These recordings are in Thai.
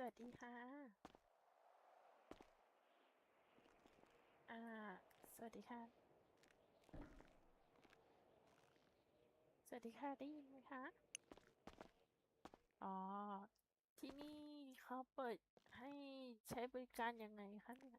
สวัสดีค่ะ อ่า สวัสดีค่ะ สวัสดีค่ะ ได้ยินไหมคะ อ๋อ ที่นี่เขาเปิดให้ใช้บริการยังไงคะเนี่ย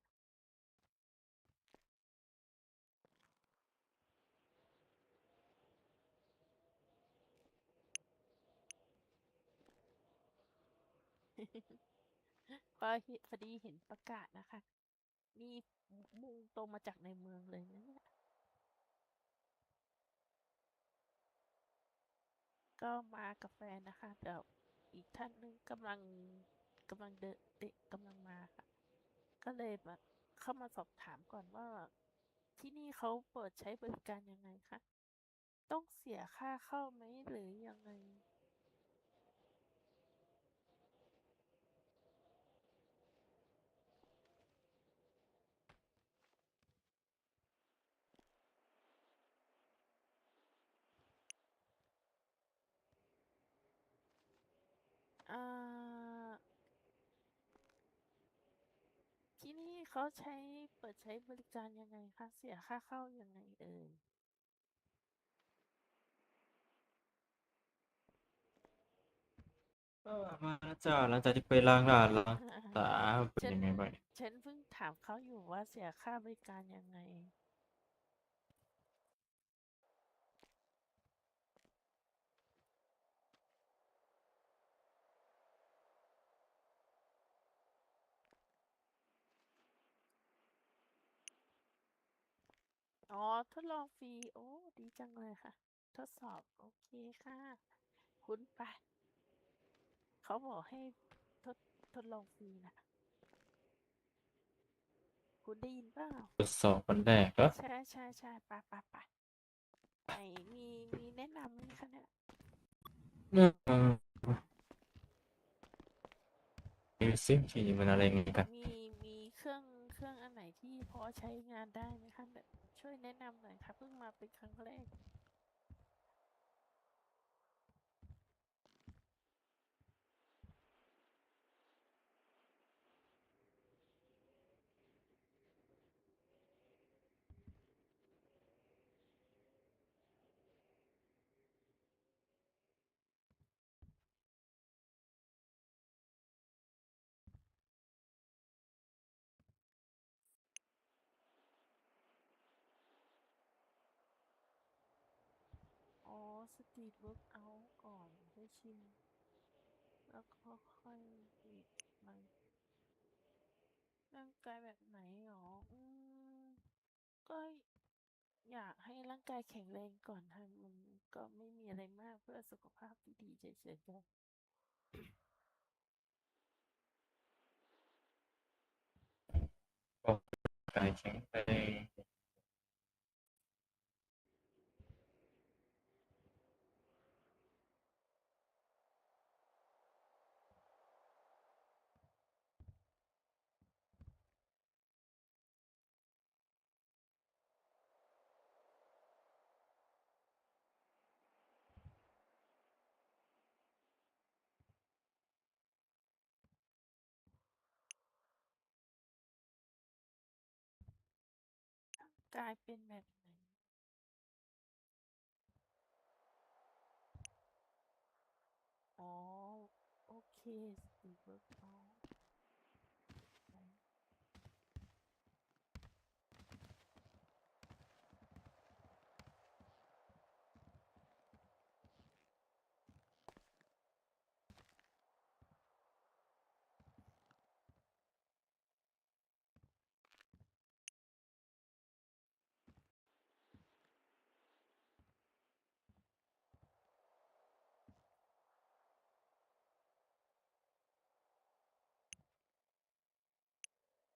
พอพอดีเห็นประกาศนะคะนี่มุ่งตรงมาจากในเมืองเลยนะเนี่ยก็มากับแฟนนะคะเดี๋ยวอีกท่านหนึงกำลังกำลังเดินเด็กกำลังมาค่ะ ก็เลยแบบเข้ามาสอบถามก่อนว่า ที่นี่เขาเปิดใช้บริการยังไงคะ ต้องเสียค่าเข้าไหมหรือยังไง นี่เขาใช้เปิดใช้บริการยังไงคะ เสียค่าเข้ายังไงเอ่ยก็มาแล้วจ้าหลังจากที่ไปล้างหน้าล้างตาเป็นฉันยังไงบ้างฉันเพิ่งถามเขาอยู่ว่าเสียค่าบริการยังไง อ๋อ ทดลองฟรี โอ้ ดีจังเลยค่ะ ทดสอบ โอเคค่ะ คุณไป เขาบอกให้ทดทดลองฟรีนะ คุณได้ยินเปล่า ทดสอบวันแรกก็ใช่ใช่ใช่ไปไปไปไหนมีมีแนะนำไหมคะเนี่ยเออดูซิที่มันอะไรอย่างงี้กัน มีมีเครื่องเครื่องอันไหนที่พอใช้งานได้ไหมคะแบบ ช่วยแนะนำหน่อยค่ะเพิ่งมาเป็นครั้งแรก อ๋อ สตรีทเวิร์กเอาท์ก่อนให้ชิมแล้วก็ค่อยอีกมันร่างกายแบบไหนหรออืมก็อยากให้ร่างกายแข็งแรงก่อนค่ะมันก็ไม่มีอะไรมากเพื่อสุขภาพที่ดีเฉยๆก็กายแข็งแรง กลายเป็นแบบไหนอ๋อ โอเคสีเบิร์กเอา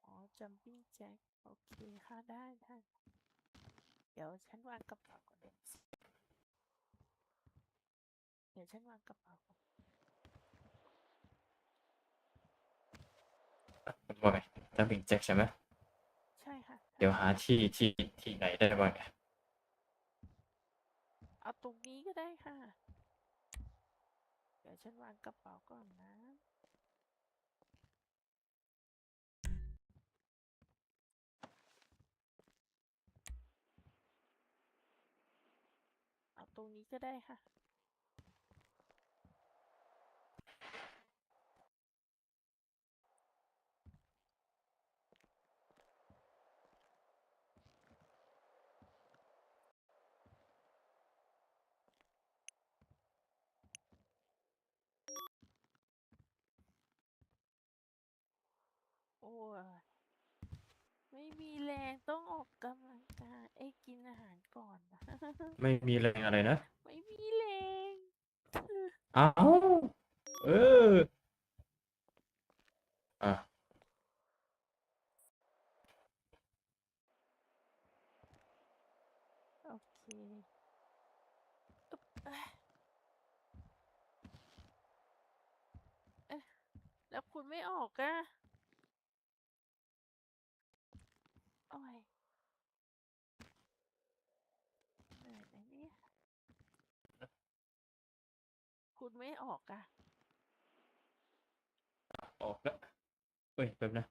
อ๋อ jumping jack โอเคค่ะได้ได้เดี๋ยวฉันวางกระเป๋าก่อนเดี๋ยวเดี๋ยวฉันวางกระเป๋าก่อนมันว่าไงจะบิงแจ็คใช่ไหมใช่ค่ะ เดี๋ยวหาที่ที่ที่ไหนได้บ้างเอาตรงนี้ก็ได้ค่ะ เดี๋ยวฉันวางกระเป๋าก่อนนะ ตรงนี้ก็ได้ค่ะโอ้ย ไม่มีแรงต้องออกกำลังกายเอ้ยกินอาหารก่อนนะ ไม่มีแรงอะไรนะ ไม่มีแรงเอ้าเออ อะ โอเคอึ๊บเอ้ยเอ๊ะแล้วคุณไม่ออกอะโอ้ยเหนื่อยนะเนี่ย คุณ ไม่ออกอะออกแล้วเอ้ยแป๊บนะ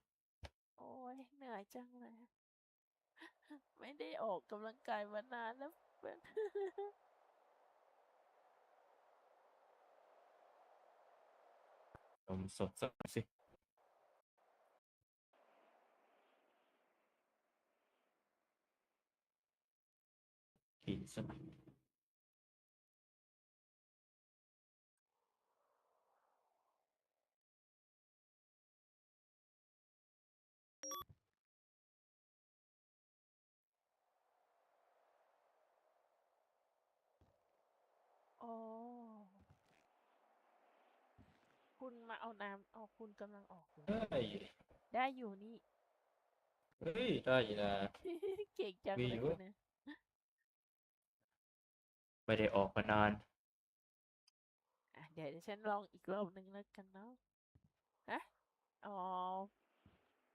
โอ้ยเหนื่อยจังเลย ไม่ได้ออกกำลังกายมานานแล้วเพื่อนนมสดสักสิกินสักอ๋ คุณมาเอาน้ำเอาคุณกำลังออกอยู่ได้ได้อยู่นี่ เฮ้ยได้อยู่นะ เก่งจังมีเลยอยู่ คุณเนี่ยไม่ได้ออกมานาน อะเดี๋ยวฉันลองอีกรอบหนึ่งแล้วกันเนาะฮะอ๋อ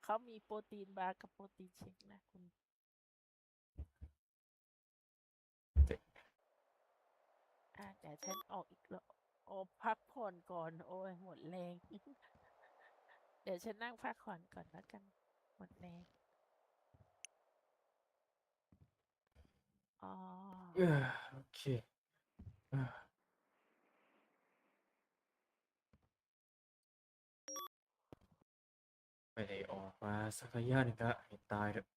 เขามีโปรตีนบาร์กับโปรตีนเชคนะคุณ อะเดี๋ยวฉันออกอีกรอบ โอ้พักผ่อนก่อน โอ้ยหมดแรง เดี๋ยวฉันนั่งพักผ่อนก่อนแล้วกัน หมดแรงอ๋อเออโอเคเออไม่ได้ออกมาสักระยะหนึ่งละให้ตายเถอะ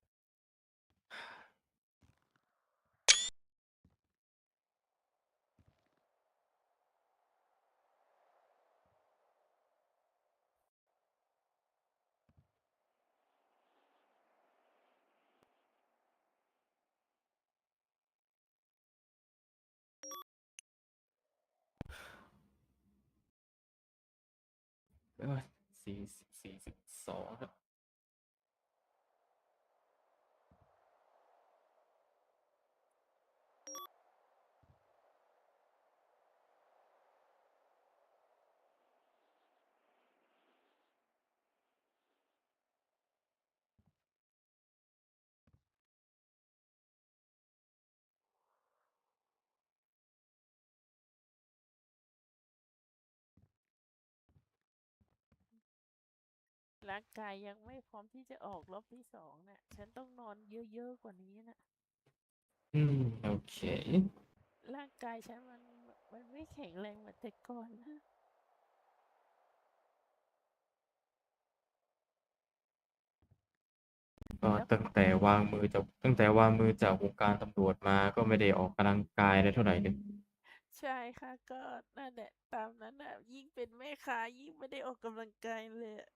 เอ้ยสี่สิบ รับร่างกายยังไม่พร้อมที่จะออกรอบที่สองน่ะ ฉันต้องนอนเยอะๆกว่านี้นะอืม โอเค ร่างกายฉันมันมันไม่แข็งแรงเหมือนแต่ก่อนนะก็ตั้งแต่วางมือจากตั้งแต่วางมือจากวงการตำรวจมาก็ไม่ได้ออกกำลังกายได้เท่าไหร่เลยใช่ค่ะก็นั่นแหละตามนั้นน่ะยิ่งเป็นแม่ค้ายิ่งไม่ได้ออกกำลังกายเลยอะ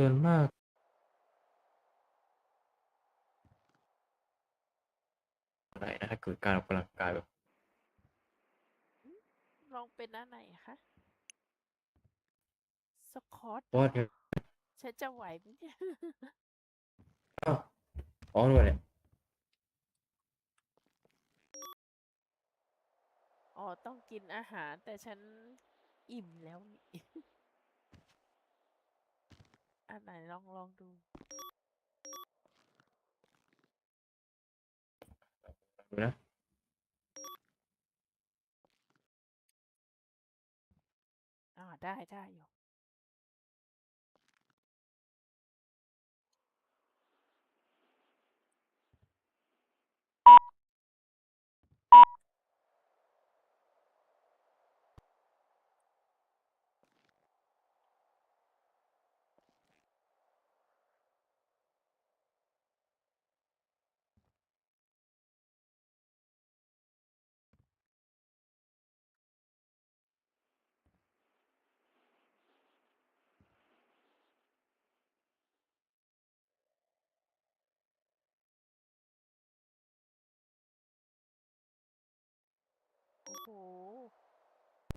ส่วนมากอะไรนะถ้าเกิดการออกกำลังกายแบบลองเป็นอันไหนคะสควอตวอดไงฉันจะไหวไหมเนี่ยอ้าวอ๋อด้วยเนี่ยอ๋อต้องกินอาหารแต่ฉันอิ่มแล้วนี่ อันไหนลองลองดู ดูนะได้ได้อยู่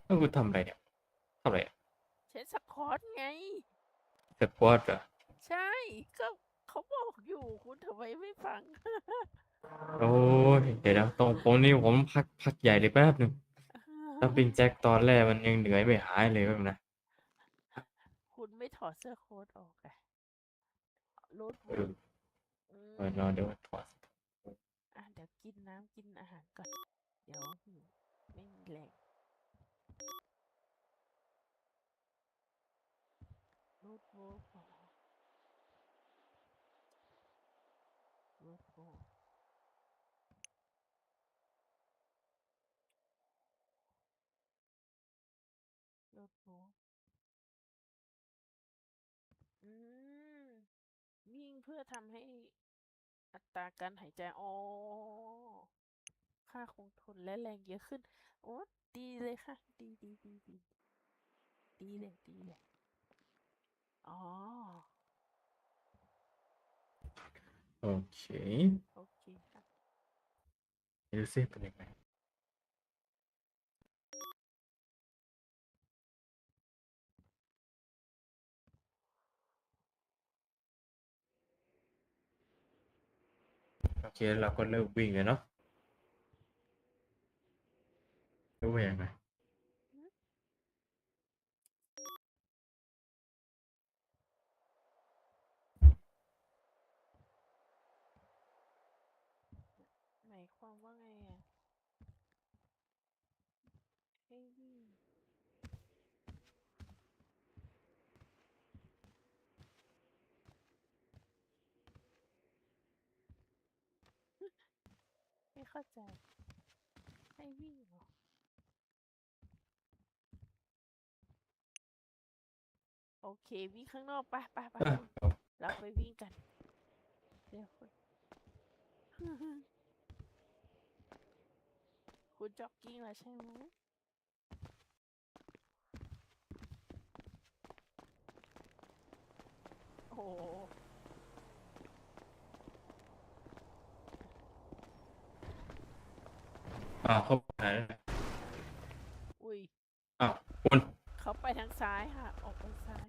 แล้วคุณทำอะไรเนี่ยทำอะไรอะเช็ดสคอตไง สควอตเหรอใช่ก็เขาบอกอยู่คุณทำไมไม่ฟัง โอ้ยเดี๋ยวนะตรงผมนี่ผมพักพักใหญ่เลยแป๊บหนึ่งถ้าปิงแจ็คตอนแรกมันยังเหนื่อยไม่หายเลยแบบนะคุณไม่ถอดเสื้อโค้ทออกอะรถเอออืมเออนอนเดี๋ยวถอด อะเดี๋ยวกินน้ำกินอาหารก่อน เดี๋ยวหิว ไม่มีแรงรถโว้ขอรถโว้รถโว้อืมวิ่งเพื่อทำให้อัตราการหายใจ อ๋อ ค่าคงทนและแรงเยอะขึ้น โอ้ดีเลยค่ะ ดีดีดีดีดีเลยดีเลยอ๋อ โอเคโอเคค่ะดูซิเป็นยังไงโอเคเราก็เริ่มวิ่งเลยเนาะ รู้ว่ายังไงหมายความว่าไงอะให้วิ่งไม่เข้าใจให้วิ่งเหรอ โอ เค วิ่งข้างนอกไปไปไปอะคุณเราไปวิ่งกันเดี๋ยวคุณคุณจ็อกกิ้งแล้วใช่ไหมโอ้โหอ้าวเขาไปไหนแล้วอุ้ยอ้าวคุณเขาไปทางซ้ายค่ะ ออกไปซ้าย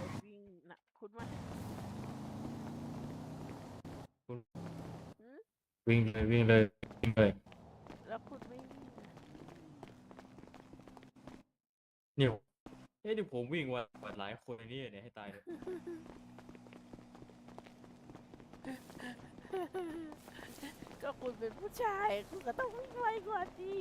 รถวิ่งนะคุณว่า วิ่งเลยวิ่งเลยวิ่งเลยแล้วคุณไม่วิ่งอะเนี่ยเฮ้ยเดี๋ยวผมวิ่งวันวันหลายคนนี่เนี่ยให้ตายเลยก็คุณเป็นผู้ชาย คุณก็ต้องวิ่งไวกว่าสิ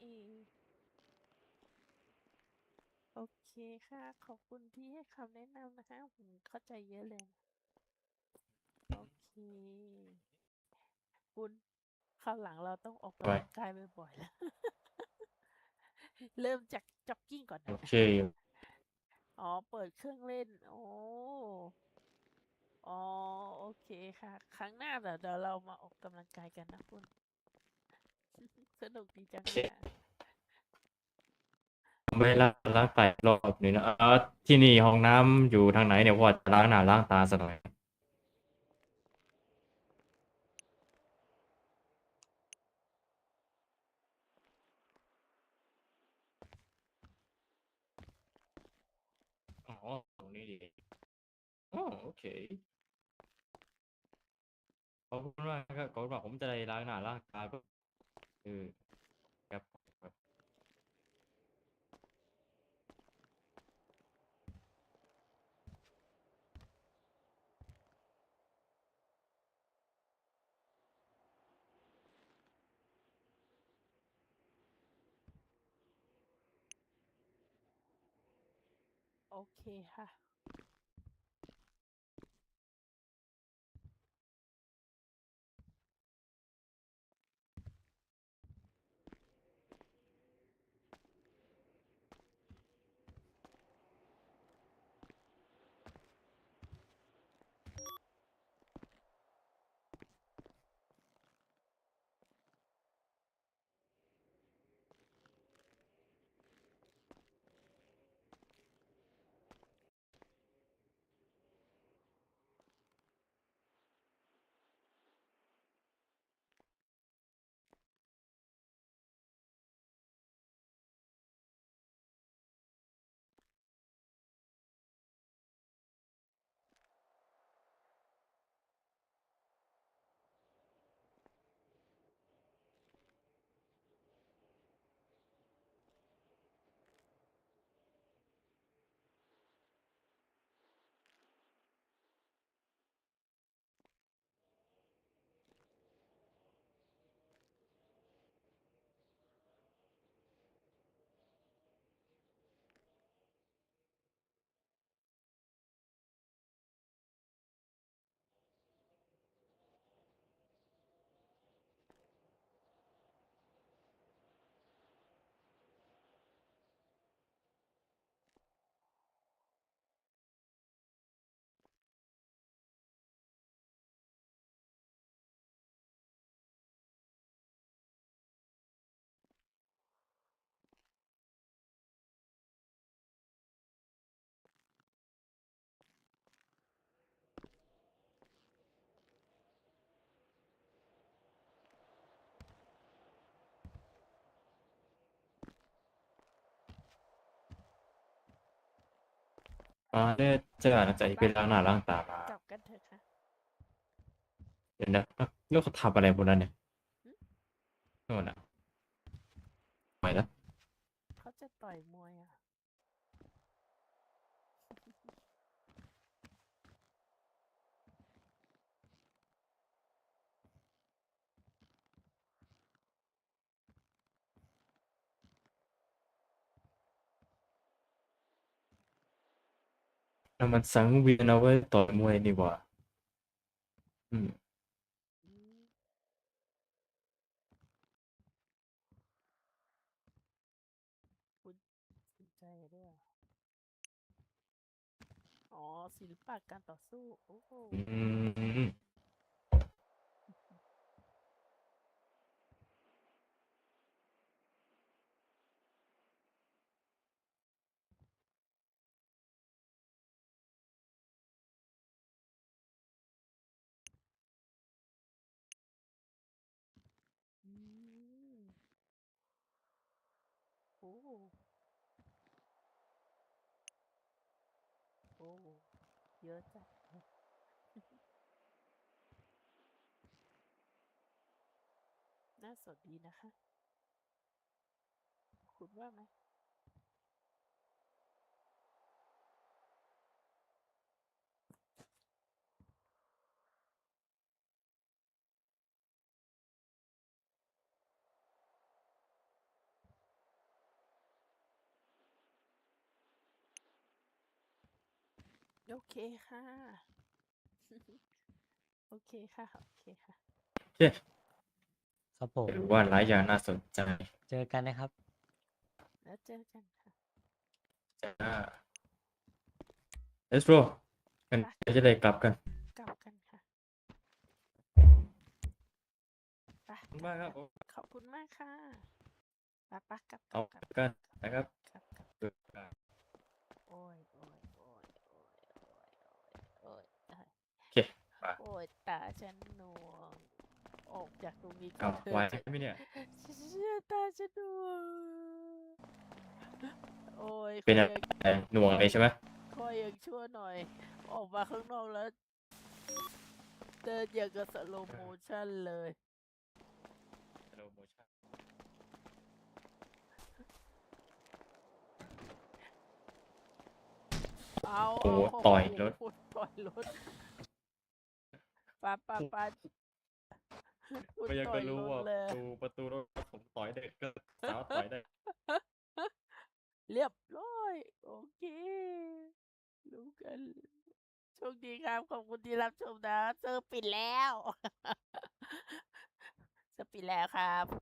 เอง โอเคค่ะ ขอบคุณที่ให้คำแนะนำนะคะผมเข้าใจเยอะเลยนะโอเค คุณคราวหลังเราต้องออกกำลังกายบ่อยๆแล้ว เริ่มจากจ็อกกิ้งก่อนโอนะเค อ๋อ เปิดเครื่องเล่น โอ้อ๋อ โอเคค่ะ ครั้งหน้าเดี๋ยวเดี๋ยวเรามาออกกำลังกายกันนะคุณ สนุกดีจังเลยอะไม่ล้างล้างไตรอบนี้นะเออที่นี่ห้องน้ำอยู่ทางไหนเนี่ยว่าจะล้างหน้าล้างตาสักหน่อยอ๋อตรงนี้ดีอ๋อโอเคขอบคุณมากครับขอบคุณมากผมจะได้ล้างหน้าล้างตาก็เอ อครับครับโอเคค่ะ อ่าเนี่ยเจอหลังจากที่ไปล้างหน้าล้างตามา กลับกันเถอะค่ะ เดี๋ยวนะแล้วเขาทำอะไรบนนั้นเนี่ยหึโน่นอะไปแล้วเขาจะต่อยมวยอะ แล้วมันสังเวียนเอาไว้ต่อยมวยนี่หว่าอืมอืมคุณสนใจด้วยเหรออ๋อศิลปะการต่อสู้ โอ้โห อืม อืม โอ้โอ้ เยอะจัดเลยน่าสดดีนะคะ คุณว่าไหม โอเคค่ะ โอเคค่ะ โอเคค่ะโอเคครับผมถือว่าหลายอย่างน่าสนใจเจอกันนะครับ แล้วเจอกันค่ะ จ้า let's go กันเดี๋ยวจะได้กลับกันกลับกันค่ะไปขอบคุณมากครับผมขอบคุณมากค่ะไปปะกลับกเอาลับกลับกันนะครับ กลับกลับเอออ่าโอ้ยโอ้ยโอ้ยโอ้ยโอ้ยโอ้ยโอ้ย โอเคมา โอ้ยตาฉันหนวงออกจากตรงนี้เอาเถอะไหวไหมเนี่ยเชื่อตาฉันหนวงโอ้ยเป็นขอะอยังไรหน่วงเลยใช่ไหมขอยังชั่วหน่อย ออกมาข้างนอกแล้วเดินอย่างกับสโลโมชั่นเลย slow motion เอาโอ้โหเาต่อยรถโโหต่อยรถ ปาปาปาคุณก็ยังต่ก็อยรู้รว่าถเลยประตูประตูรถผมต่อยได้ก็สาวต่อยได้เรียบร้อย โอเครู้กันโชคดีครับขอบคุณที่รับชมนะเซอร์ปิดแล้ว เซอร์ปิดแล้วครับ